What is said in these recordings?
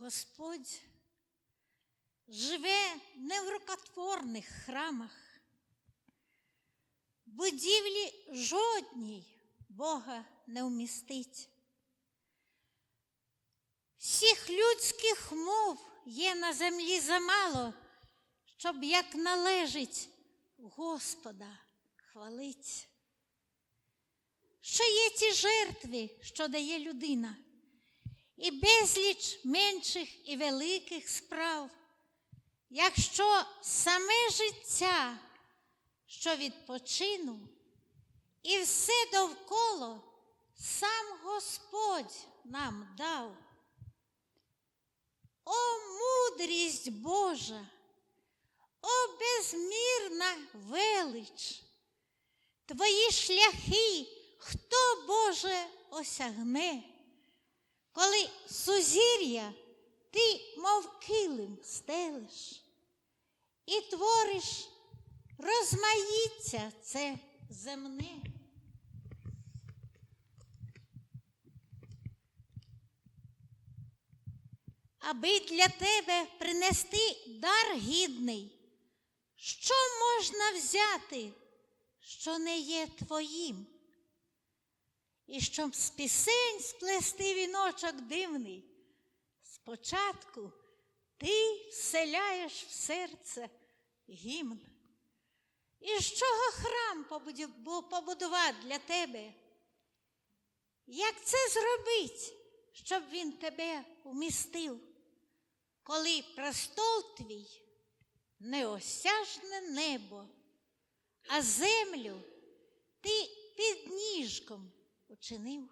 Господь живе не в рукотворних храмах, будівлі жодній Бога не вмістить. Всіх людських мов є на землі замало, щоб як належить Господа хвалить. Що є ті жертви, що дає людина, і безліч менших і великих справ, якщо саме життя, що відпочинув, і все довкола сам Господь нам дав. О мудрість Божа, о безмірна велич, твої шляхи, хто Боже осягне, коли сузір'я ти, мов килим, стелиш, і твориш розмаїття це земне. Аби для тебе принести дар гідний, що можна взяти, що не є твоїм? І щоб з пісень сплести віночок дивний, спочатку ти вселяєш в серце гімн. І з чого храм побудувати для тебе? Як це зробить, щоб він тебе вмістив, коли престол твій неосяжне небо, а землю ти під ніжком учинив?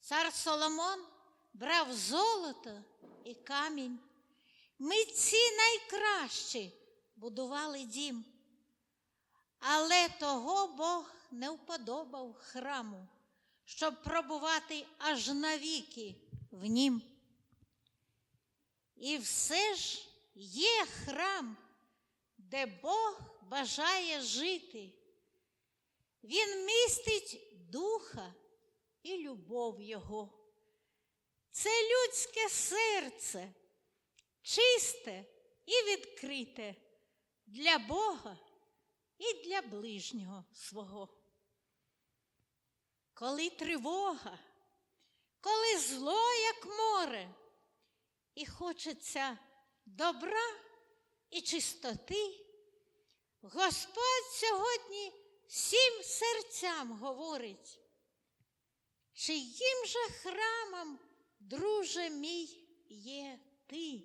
Цар Соломон брав золото і камінь. Митці найкращі будували дім. Але того Бог не вподобав храму, щоб пробувати аж навіки в нім. І все ж є храм, де Бог бажає жити. Він містить любов Його. Це людське серце, чисте і відкрите для Бога і для ближнього свого. Коли тривога, коли зло, як море, і хочеться добра і чистоти, Господь сьогодні всім серцям говорить, чиїм же храмом, друже мій, є ти?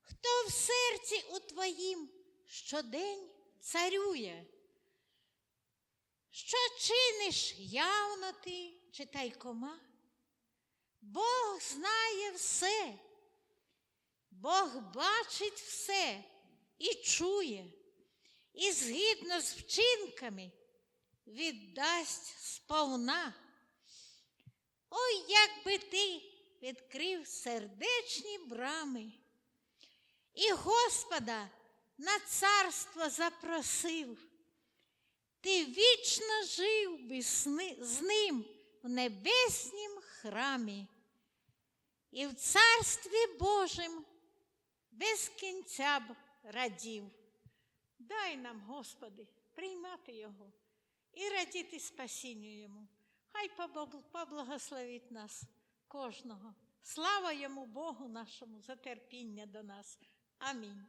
Хто в серці у твоїм щодень царює? Що чиниш явно ти чи тайкома? Бог знає все, Бог бачить все і чує, і згідно з вчинками віддасть сповна. Ой, як би ти відкрив сердечні брами, і Господа на царство запросив, ти вічно жив би з ним в небеснім храмі, і в царстві Божим без кінця б радів. Дай нам, Господи, приймати Його і радіти спасінню Йому. Хай поблагословить нас кожного. Слава йому Богу нашому за терпіння до нас. Амінь.